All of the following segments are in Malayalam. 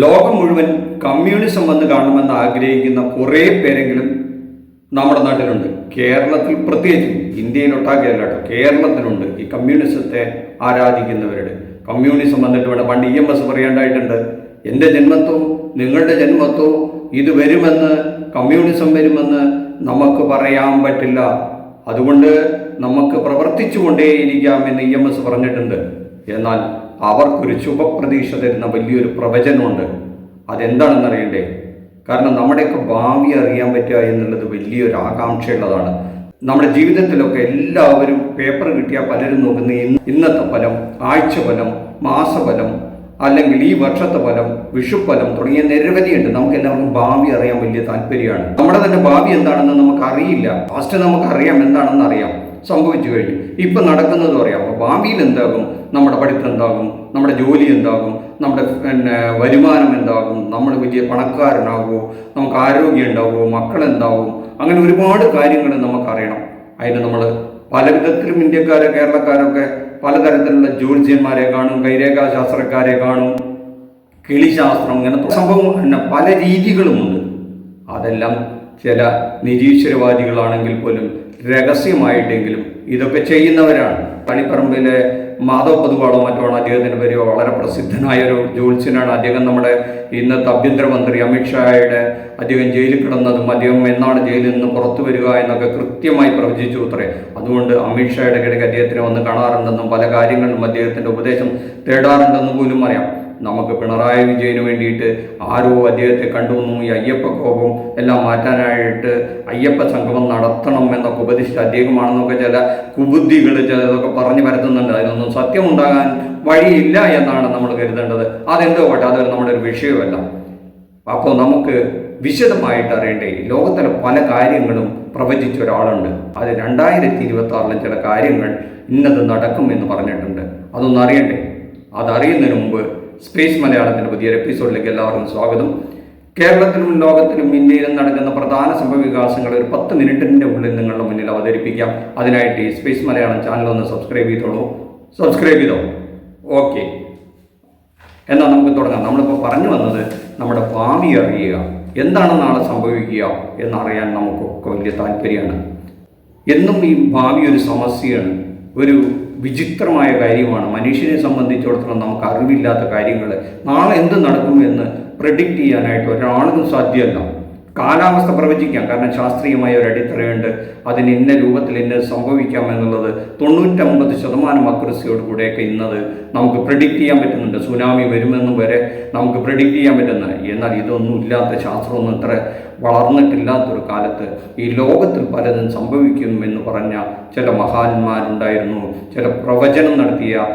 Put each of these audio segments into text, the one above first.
ലോകം മുഴുവൻ കമ്മ്യൂണിസം വന്ന് കാണണമെന്ന് ആഗ്രഹിക്കുന്ന കുറേ പേരെങ്കിലും നമ്മുടെ നാട്ടിലുണ്ട്. കേരളത്തിൽ പ്രത്യേകിച്ചും ഇന്ത്യയിലൊട്ടാകെ അല്ല കേട്ടോ കേരളത്തിലുണ്ട് ഈ കമ്മ്യൂണിസത്തെ ആരാധിക്കുന്നവരുടെ. കമ്മ്യൂണിസം വന്നിട്ട് വേണം. പണ്ട് ഇ എം എസ് പറയേണ്ടായിട്ടുണ്ട്. എന്റെ ജന്മത്തോ നിങ്ങളുടെ ജന്മത്തോ ഇത് വരുമെന്ന് കമ്മ്യൂണിസം വരുമെന്ന് നമുക്ക് പറയാൻ പറ്റില്ല. അതുകൊണ്ട് നമുക്ക് പ്രവർത്തിച്ചുകൊണ്ടേയിരിക്കാമെന്ന് ഇ എം എസ് പറഞ്ഞിട്ടുണ്ട്. എന്നാൽ അവർക്കൊരു ശുഭപ്രതീക്ഷ തരുന്ന വലിയൊരു പ്രവചനമുണ്ട്. അതെന്താണെന്ന് അറിയണ്ടേ കാരണം നമ്മുടെയൊക്കെ ഭാവി അറിയാൻ പറ്റുക എന്നുള്ളത് വലിയൊരു ആകാംക്ഷയുള്ളതാണ്. നമ്മുടെ ജീവിതത്തിലൊക്കെ എല്ലാവരും പേപ്പർ കിട്ടിയാൽ പലരും നോക്കുന്ന ഇന്ന് ഇന്നത്തെ ഫലം ആഴ്ച ഫലം മാസഫലം അല്ലെങ്കിൽ ഈ വർഷത്തെ ഫലം വിഷുഫലം തുടങ്ങിയ നിരവധിയുണ്ട്. നമുക്ക് എല്ലാവർക്കും ഭാവി അറിയാൻ വലിയ താല്പര്യമാണ്. നമ്മുടെ തന്നെ ഭാവി എന്താണെന്ന് നമുക്ക് അറിയില്ല ഫസ്റ്റ് നമുക്ക് അറിയാം എന്താണെന്ന് അറിയാം സംഭവിച്ചു കഴിഞ്ഞു. ഇപ്പൊ നടക്കുന്നത് പറയാം. അപ്പോൾ ഭാവിയിൽ എന്താകും? നമ്മുടെ പഠിത്തം എന്താകും? നമ്മുടെ ജോലി എന്താകും? നമ്മുടെ പിന്നെ വരുമാനം എന്താകും? നമ്മൾ വലിയ പണക്കാരനാകുമോ നമുക്ക് ആരോഗ്യം ഉണ്ടാവുമോ മക്കളെന്താവും അങ്ങനെ ഒരുപാട് കാര്യങ്ങൾ നമുക്കറിയണം. അതിന് നമ്മൾ പല വിധത്തിലും ഇന്ത്യക്കാരെ കേരളക്കാരൊക്കെ പലതരത്തിലുള്ള ജ്യോത്സ്യന്മാരെ കാണും കൈരേഖാശാസ്ത്രക്കാരെ കാണും കിളിശാസ്ത്രം ഇങ്ങനത്തെ സംഭവം പിന്നെ പല രീതികളുമുണ്ട്. അതെല്ലാം ചില നിരീശ്വരവാദികളാണെങ്കിൽ പോലും രഹസ്യമായിട്ടെങ്കിലും ഇതൊക്കെ ചെയ്യുന്നവരാണ്. പണിപ്പറമ്പിലെ മാധവ് പൊതുവാളോ മറ്റോ അദ്ദേഹത്തിന്റെ പേര് വളരെ പ്രസിദ്ധനായ ഒരു ജ്യോത്സ്യനാണ്. അദ്ദേഹം നമ്മുടെ ഇന്നത്തെ ആഭ്യന്തരമന്ത്രി അമിത്ഷായുടെ അദ്ദേഹം ജയിലിൽ കിടന്നതും അദ്ദേഹം എന്നാണ് ജയിലിൽ നിന്ന് പുറത്തു വരിക എന്നൊക്കെ കൃത്യമായി പ്രവചിച്ചു അത്രേ അതുകൊണ്ട് അമിത്ഷായുടെ കിടക്ക് അദ്ദേഹത്തിനെ വന്ന് കാണാറുണ്ടെന്നും പല കാര്യങ്ങളിലും അദ്ദേഹത്തിന്റെ ഉപദേശം തേടാറുണ്ടെന്നും പോലും അറിയാം. നമുക്ക് പിണറായി വിജയന് വേണ്ടിയിട്ട് ആരോ അദ്ദേഹത്തെ കണ്ടുവന്നു ഈ അയ്യപ്പ കോപം എല്ലാം മാറ്റാനായിട്ട് അയ്യപ്പ സംഗമം നടത്തണം എന്നൊക്കെ ഉപദേശിച്ച അദ്ദേഹമാണെന്നൊക്കെ ചില കുബുദ്ധികൾ ചിലതൊക്കെ പറഞ്ഞു പരത്തുന്നുണ്ട്. അതിനൊന്നും സത്യമുണ്ടാകാൻ വഴിയില്ല എന്നാണ് നമ്മൾ കരുതേണ്ടത്. അതെന്തോ പോട്ടെ അതൊരു നമ്മുടെ ഒരു വിഷയമല്ല. അപ്പോൾ നമുക്ക് വിശദമായിട്ട് അറിയേണ്ടേ ലോകത്തിലെ പല കാര്യങ്ങളും പ്രവചിച്ച ഒരാളുണ്ട്. അത് രണ്ടായിരത്തി ഇരുപത്തി ആറിലെ ചില കാര്യങ്ങൾ ഇന്നത് നടക്കും എന്ന് പറഞ്ഞിട്ടുണ്ട്. അതൊന്നും അറിയണ്ടേ? അതറിയുന്നതിന് മുമ്പ് സ്പേസ് മലയാളത്തിന്റെ പുതിയൊരു എപ്പിസോഡിലേക്ക് എല്ലാവർക്കും സ്വാഗതം. കേരളത്തിലും ലോകത്തിലും ഇന്ത്യയിലും നടക്കുന്ന പ്രധാന സംഭവ വികാസങ്ങൾ ഒരു പത്ത് മിനിറ്റിന്റെ ഉള്ളിൽ നിങ്ങളുടെ മുന്നിൽ അവതരിപ്പിക്കാം. അതിനായിട്ട് ഈ സ്പേസ് മലയാളം ചാനൽ ഒന്ന് സബ്സ്ക്രൈബ് ചെയ്തോളൂ. സബ്സ്ക്രൈബ് ചെയ്തോ? ഓക്കെ എന്നാൽ നമുക്ക് തുടങ്ങാം. നമ്മളിപ്പോൾ പറഞ്ഞു വന്നത് നമ്മുടെ ഭാവി അറിയുക. എന്താണ് നാളെ സംഭവിക്കുക എന്നറിയാൻ നമുക്കൊക്കെ വലിയ താല്പര്യമാണ്. എന്നും ഈ ഭാവി ഒരു സമസ്യയാണ്. ഒരു വിചിത്രമായ കാര്യമാണ്. മനുഷ്യനെ സംബന്ധിച്ചിടത്തോളം നമുക്ക് അറിവില്ലാത്ത കാര്യങ്ങൾ. നാളെ എന്ത് നടക്കും എന്ന് പ്രഡിക്റ്റ് ചെയ്യാനായിട്ട് ഒരാൾക്കും സാധ്യമല്ല. കാലാവസ്ഥ പ്രവചിക്കാം. കാരണം ശാസ്ത്രീയമായ ഒരു അടിത്തറയുണ്ട്. അതിന് ഇന്ന രൂപത്തിൽ ഇന്ന സംഭവിക്കാം എന്നുള്ളത് തൊണ്ണൂറ്റമ്പത് ശതമാനം അക്രസിയോട് കൂടെയൊക്കെ ഇന്നത് നമുക്ക് പ്രഡിക്റ്റ് ചെയ്യാൻ പറ്റുന്നുണ്ട്. സുനാമി വരുമെന്നും വരെ നമുക്ക് പ്രഡിക്റ്റ് ചെയ്യാൻ പറ്റുന്ന. എന്നാൽ ഇതൊന്നും ഇല്ലാത്ത ശാസ്ത്രമൊന്നും ഇത്ര വളർന്നിട്ടില്ലാത്തൊരു കാലത്ത് ഈ ലോകത്തിൽ പലതും സംഭവിക്കുമെന്ന് പറഞ്ഞ ചില മഹാന്മാരുണ്ടായിരുന്നു. ചില പ്രവചനം നടത്തിയ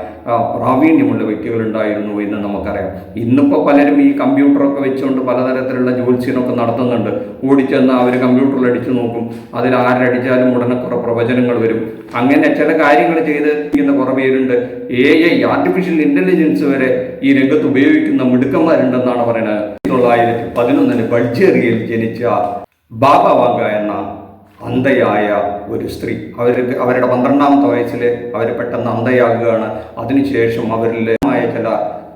പ്രാവീണ്യമുള്ള വ്യക്തികളുണ്ടായിരുന്നു എന്ന് നമുക്കറിയാം. ഇന്നിപ്പോൾ പലരും ഈ കമ്പ്യൂട്ടറൊക്കെ വെച്ചുകൊണ്ട് പലതരത്തിലുള്ള ജ്യോത്സ്യനൊക്കെ നടത്തുന്നുണ്ട്. ഓടിച്ചെന്ന് അവർ കമ്പ്യൂട്ടറിൽ അടിച്ചു നോക്കും. അതിൽ ആരടിച്ചാലും ഉടനെ കുറേ പ്രവചനങ്ങൾ വരും. അങ്ങനെ ചില കാര്യങ്ങൾ ചെയ്ത് ചെയ്യുന്ന കുറേ പേരുണ്ട്. എ ഐ ആർട്ടിഫിഷ്യൽ ഇന്റലിജൻസ് വരെ ഈ രംഗത്ത് ഉപയോഗിക്കുന്ന മിടുക്കന്മാരുണ്ടെന്നാണ് പറയുന്നത്. തൊള്ളായിരത്തി പതിനൊന്നിന് ബൾജേറിയയിൽ ജനിച്ച ബാബ വാങ്ക എന്ന അന്ധയായ ഒരു സ്ത്രീ. അവർക്ക് അവരുടെ പന്ത്രണ്ടാമത്തെ വയസ്സിൽ അവർ പെട്ടെന്ന് അന്ധയാകുകയാണ്. അതിനുശേഷം അവരിൽ മായ ചില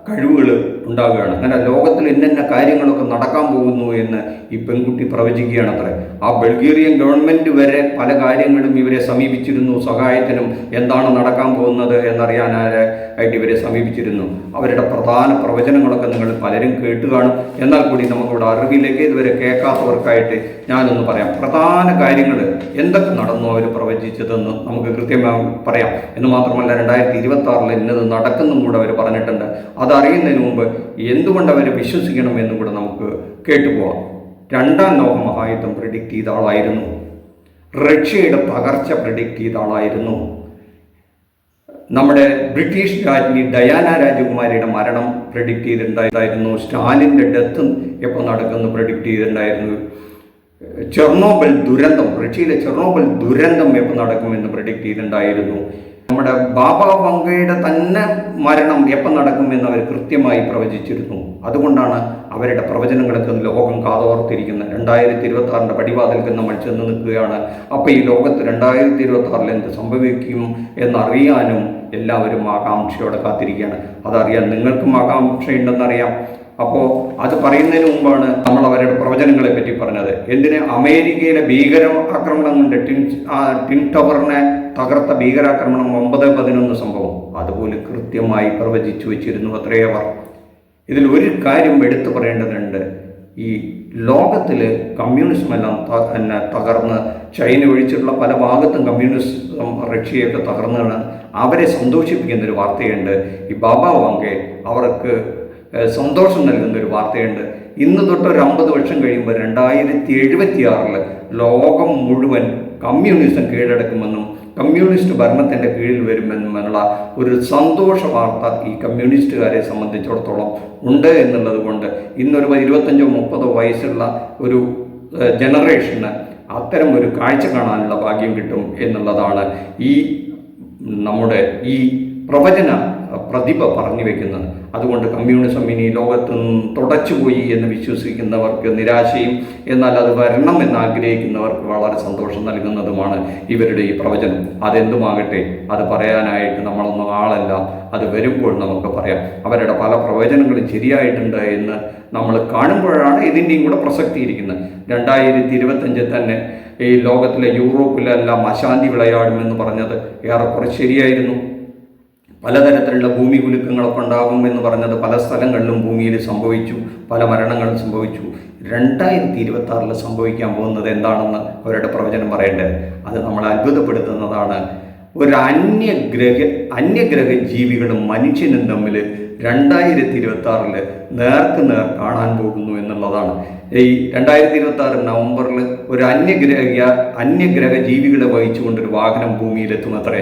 കഴിവുകൾ ഉണ്ടാകുകയാണ് അങ്ങനെ ലോകത്തിൽ ഇന്ന കാര്യങ്ങളൊക്കെ നടക്കാൻ പോകുന്നു എന്ന് ഈ പെൺകുട്ടി പ്രവചിക്കുകയാണ് അത്ര. ആ ബൾഗേറിയൻ ഗവൺമെന്റ് വരെ പല കാര്യങ്ങളും ഇവരെ സമീപിച്ചിരുന്നു. സഹായത്തിനും എന്താണ് നടക്കാൻ പോകുന്നത് എന്നറിയാനായിട്ട് ഇവരെ സമീപിച്ചിരുന്നു. അവരുടെ പ്രധാന പ്രവചനങ്ങളൊക്കെ നിങ്ങൾ പലരും കേട്ട് കാണും എന്നാൽ കൂടി നമുക്കിവിടെ അറിവിലേക്ക് ഇതുവരെ കേൾക്കാത്തവർക്കായിട്ട് ഞാനൊന്ന് പറയാം. പ്രധാന കാര്യങ്ങൾ എന്തൊക്കെ നടന്നു അവർ പ്രവചിച്ചതെന്ന് നമുക്ക് കൃത്യമായി പറയാം. എന്ന് മാത്രമല്ല രണ്ടായിരത്തി ഇരുപത്തി ആറിൽ ഇന്നത് നടക്കുന്നും കൂടെ അവർ പറഞ്ഞിട്ടുണ്ട്. അതറിയുന്നതിന് മുമ്പ് എന്തുകൊണ്ട് അവരെ വിശ്വസിക്കണം എന്നും കൂടെ നമുക്ക് കേട്ടുപോവാം. രണ്ടാം ലോകമഹായുദ്ധം പ്രിഡിക്റ്റ് ചെയ്ത ആളായിരുന്നു. റഷ്യയുടെ പകർച്ച പ്രിഡിക്റ്റ് ചെയ്ത ആളായിരുന്നു. നമ്മുടെ ബ്രിട്ടീഷ് രാജ്ഞി ഡയാന രാജകുമാരിയുടെ മരണം പ്രഡിക്റ്റ് ചെയ്തിട്ടുണ്ടായിരുന്നു. സ്റ്റാലിന്റെ ഡെത്തും എപ്പോൾ നടക്കുന്നു പ്രഡിക്റ്റ് ചെയ്തിട്ടുണ്ടായിരുന്നു. ചെർണോബൽ ദുരന്തം റഷ്യയിലെ ചെർണോബൽ ദുരന്തം എപ്പോൾ നടക്കുമെന്ന് പ്രഡിക്റ്റ് ചെയ്തിട്ടുണ്ടായിരുന്നു. നമ്മുടെ ബാബ വങ്കയുടെ തന്നെ മരണം എപ്പോൾ നടക്കുമെന്ന് അവർ കൃത്യമായി പ്രവചിച്ചിരുന്നു. അതുകൊണ്ടാണ് അവരുടെ പ്രവചനങ്ങളൊക്കെ ലോകം കാതോർത്തിരിക്കുന്നത്. രണ്ടായിരത്തി ഇരുപത്തി ആറിന്റെ പടിവാതിൽക്ക് നമ്മൾ ചെന്ന് നിൽക്കുകയാണ്. അപ്പോൾ ഈ ലോകത്ത് രണ്ടായിരത്തി ഇരുപത്തി ആറിൽ എന്ത് സംഭവിക്കും എന്നറിയാനും എല്ലാവരും ആകാംക്ഷയോടെ കാത്തിരിക്കുകയാണ്. അതറിയാൻ നിങ്ങൾക്കും ആകാംക്ഷയുണ്ടെന്നറിയാം. അപ്പോൾ അത് പറയുന്നതിന് മുമ്പാണ് നമ്മൾ അവരുടെ പ്രവചനങ്ങളെ പറ്റി പറഞ്ഞത്. എന്തിന് അമേരിക്കയിലെ ഭീകര ആക്രമണം കൊണ്ട് ടിൻ ടിൻ ടവറിനെ തകർത്ത ഭീകരാക്രമണം ഒമ്പത് പതിനൊന്ന് സംഭവം. അതുപോലെ കൃത്യമായി പ്രവചിച്ചു വെച്ചിരുന്നു അത്രയവർ ഇതിൽ ഒരു കാര്യം എടുത്തു പറയേണ്ടതുണ്ട്. ഈ ലോകത്തിൽ കമ്മ്യൂണിസം എല്ലാം തന്നെ തകർന്ന് ചൈന ഒഴിച്ചിട്ടുള്ള പല ഭാഗത്തും കമ്മ്യൂണിസം റഷ്യയൊക്കെ തകർന്നാണ് അവരെ സന്തോഷിപ്പിക്കുന്ന ഒരു വാർത്തയുണ്ട്. ഈ ബാബ വാങ്കെ അവർക്ക് സന്തോഷം നൽകുന്ന ഒരു വാർത്തയുണ്ട്. ഇന്ന് തൊട്ട് ഒരു അമ്പത് വർഷം കഴിയുമ്പോൾ രണ്ടായിരത്തി എഴുപത്തി ആറിൽ ലോകം മുഴുവൻ കമ്മ്യൂണിസം കീഴടക്കുമെന്നും കമ്മ്യൂണിസ്റ്റ് ഭരണത്തിന്റെ കീഴിൽ വരുമെന്നുമുള്ള ഒരു സന്തോഷ വാർത്ത ഈ കമ്മ്യൂണിസ്റ്റുകാരെ സംബന്ധിച്ചിടത്തോളം ഉണ്ട് എന്നുള്ളത് കൊണ്ട് ഇന്നൊരു ഇരുപത്തഞ്ചോ മുപ്പതോ വയസ്സുള്ള ഒരു ജനറേഷന് അത്തരം ഒരു കാഴ്ച കാണാനുള്ള ഭാഗ്യം കിട്ടും എന്നുള്ളതാണ് ഈ നമ്മുടെ ഈ പ്രവചന പ്രതിഭ പറഞ്ഞു വെക്കുന്നത്. അതുകൊണ്ട് കമ്മ്യൂണിസം ഇനി ലോകത്ത് തുടച്ചുപോയി എന്ന് വിശ്വസിക്കുന്നവർക്ക് നിരാശയും എന്നാൽ അത് വരണം എന്ന് ആഗ്രഹിക്കുന്നവർക്ക് വളരെ സന്തോഷം നൽകുന്നതുമാണ് ഇവരുടെ ഈ പ്രവചനം. അതെന്തുമാകട്ടെ അത് പറയാനായിട്ട് നമ്മളൊന്നും ആളല്ല. അത് വരുമ്പോൾ നമുക്ക് പറയാം. അവരുടെ പല പ്രവചനങ്ങളും ശരിയായിട്ടുണ്ട് എന്ന് നമ്മൾ കാണുമ്പോഴാണ് ഇതിന്റെയും കൂടെ പ്രസക്തി ഇരിക്കുന്നത് രണ്ടായിരത്തി ഇരുപത്തഞ്ചിൽ തന്നെ ഈ ലോകത്തിലെ യൂറോപ്പിലെല്ലാം അശാന്തി വിളയാടുമെന്ന് പറഞ്ഞത് ഏറെക്കുറെ ശരിയായിരുന്നു. പലതരത്തിലുള്ള ഭൂമി കുലുക്കങ്ങളൊക്കെ ഉണ്ടാകും എന്ന് പറഞ്ഞത് പല സ്ഥലങ്ങളിലും ഭൂമിയിൽ സംഭവിച്ചു പല മരണങ്ങളും സംഭവിച്ചു. രണ്ടായിരത്തി ഇരുപത്തി ആറിൽ സംഭവിക്കാൻ പോകുന്നത് എന്താണെന്ന് അവരുടെ പ്രവചനം പറയേണ്ടത് അത് നമ്മളെ അത്ഭുതപ്പെടുത്തുന്നതാണ്. ഒരു അന്യഗ്രഹ അന്യഗ്രഹ ജീവികളും മനുഷ്യനും തമ്മിൽ രണ്ടായിരത്തി ഇരുപത്തി ആറിൽ നേർക്ക് നേർ കാണാൻ പോകുന്നു എന്നുള്ളതാണ്. ഈ രണ്ടായിരത്തി ഇരുപത്തി ആറ് നവംബറിൽ ഒരു അന്യഗ്രഹ അന്യഗ്രഹ ജീവികളെ വഹിച്ചുകൊണ്ടൊരു വാഹനം ഭൂമിയിലെത്തുമത്രേ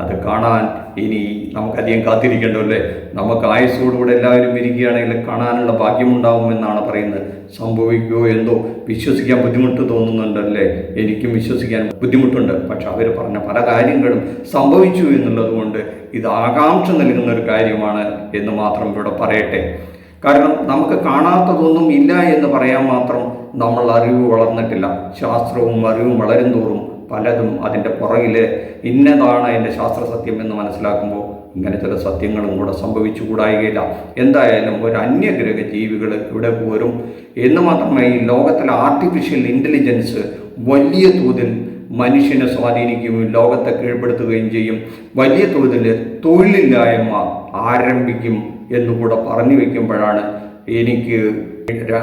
അത് കാണാൻ ഇനി നമുക്കധികം കാത്തിരിക്കേണ്ടല്ലേ നമുക്ക് ആയുസ്സോടുകൂടെ എല്ലാവരും ഇരിക്കുകയാണെങ്കിൽ കാണാനുള്ള ഭാഗ്യമുണ്ടാവുമെന്നാണ് പറയുന്നത്. സംഭവിക്കുമോ എന്തോ? വിശ്വസിക്കാൻ ബുദ്ധിമുട്ട് തോന്നുന്നുണ്ടല്ലേ? എനിക്കും വിശ്വസിക്കാൻ ബുദ്ധിമുട്ടുണ്ട്. പക്ഷെ അവർ പറഞ്ഞ പല കാര്യങ്ങളും സംഭവിച്ചു എന്നുള്ളത് കൊണ്ട് ഇത് ആകാംക്ഷ നൽകുന്ന ഒരു കാര്യമാണ് എന്ന് മാത്രം ഇവിടെ പറയട്ടെ. കാരണം നമുക്ക് കാണാത്തതൊന്നും ഇല്ല എന്ന് പറയാൻ മാത്രം നമ്മൾ അറിവ് വളർന്നിട്ടില്ല. ശാസ്ത്രവും അറിവും വളരും തോറും പലതും അതിന്റെ പുറകിൽ ഇന്നതാണ് അതിന്റെ ശാസ്ത്ര സത്യം എന്ന് മനസ്സിലാക്കുമ്പോൾ ഇങ്ങനെ ചില സത്യങ്ങളും കൂടെ സംഭവിച്ചു കൂടായികയില്ല. എന്തായാലും ഒരു അന്യഗ്രഹ ജീവികൾ ഇവിടെ പോരും. എന്ന് മാത്രമേ ഈ ലോകത്തിലെ ആർട്ടിഫിഷ്യൽ ഇന്റലിജൻസ് വലിയ തോതിൽ മനുഷ്യനെ സ്വാധീനിക്കുകയും ലോകത്തെ കീഴ്പ്പെടുത്തുകയും ചെയ്യും. വലിയ തോതിൽ തൊഴിലില്ലായ്മ ആരംഭിക്കും എന്നുകൂടെ പറഞ്ഞു വയ്ക്കുമ്പോഴാണ് എനിക്ക്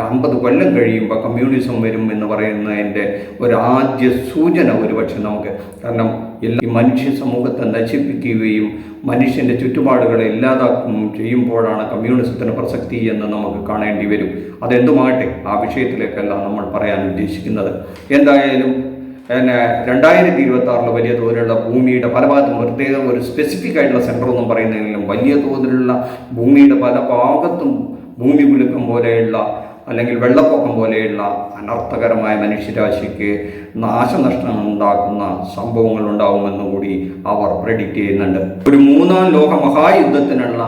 അമ്പത് കൊല്ലം കഴിയുമ്പോൾ കമ്മ്യൂണിസം വരും എന്ന് പറയുന്നതിന്റെ ഒരു ആദ്യ സൂചന ഒരുപക്ഷെ നമുക്ക്. കാരണം എല്ലാ മനുഷ്യ സമൂഹത്തെ നശിപ്പിക്കുകയും മനുഷ്യന്റെ ചുറ്റുപാടുകളെ ഇല്ലാതാക്കുകയും ചെയ്യുമ്പോഴാണ് കമ്മ്യൂണിസത്തിന് പ്രസക്തി എന്ന് നമുക്ക് കാണേണ്ടി വരും. അതെന്തുമാകട്ടെ ആ വിഷയത്തിലേക്കല്ല നമ്മൾ പറയാൻ ഉദ്ദേശിക്കുന്നത്. എന്തായാലും പിന്നെ രണ്ടായിരത്തി ഇരുപത്തി ആറിൽ വലിയ തോതിലുള്ള ഭൂമിയുടെ പല ഭാഗത്തും പ്രത്യേക ഒരു സ്പെസിഫിക് ആയിട്ടുള്ള സെന്റർ ഒന്നും പറയുന്നതിലും വലിയ തോതിലുള്ള ഭൂമിയുടെ പല ഭാഗത്തും ഭൂമി കുലുക്കം പോലെയുള്ള അല്ലെങ്കിൽ വെള്ളപ്പൊക്കം പോലെയുള്ള അനർത്ഥകരമായ മനുഷ്യരാശിക്ക് നാശനഷ്ടങ്ങൾ ഉണ്ടാക്കുന്ന സംഭവങ്ങൾ ഉണ്ടാവുമെന്ന് കൂടി അവർ പ്രെഡിക്റ്റ് ചെയ്യുന്നുണ്ട്. ഒരു മൂന്നാം ലോക മഹായുദ്ധത്തിനുള്ള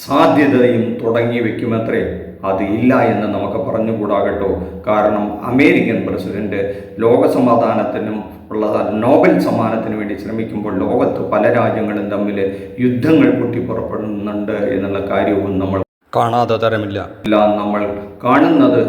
സാധ്യതയും തുടങ്ങി വെക്കുമത്രേ അത് ഇല്ല എന്ന് നമുക്ക് പറഞ്ഞുകൂടാകട്ടോ കാരണം അമേരിക്കൻ പ്രസിഡന്റ് ലോകസമാധാനത്തിനും ഉള്ള നോബൽ സമ്മാനത്തിന് വേണ്ടി ശ്രമിക്കുമ്പോൾ ലോകത്ത് പല രാജ്യങ്ങളും തമ്മിൽ യുദ്ധങ്ങൾ പൊട്ടിപ്പുറപ്പെടുന്നുണ്ട് എന്നുള്ള കാര്യവും നമ്മൾ കാണാതെ തരമില്ല. എല്ലാം നമ്മൾ കാണുന്നത്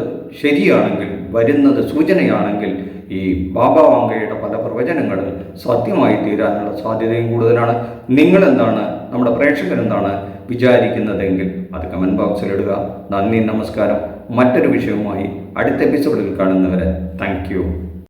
ശരിയാണെങ്കിൽ വരുന്നത് സൂചനയാണെങ്കിൽ ഈ ബാബ വാങ്കയുടെ പല പ്രവചനങ്ങളും സത്യമായി തീരാനുള്ള സാധ്യതയും കൂടുതലാണ്. നിങ്ങളെന്താണ് നമ്മുടെ പ്രേക്ഷകരെന്താണ് വിചാരിക്കുന്നതെങ്കിൽ അത് കമന്റ് ബോക്സിൽ ഇടുക. നന്ദി നമസ്കാരം. മറ്റൊരു വിഷയവുമായി അടുത്ത എപ്പിസോഡിൽ കാണുന്നവരെ താങ്ക്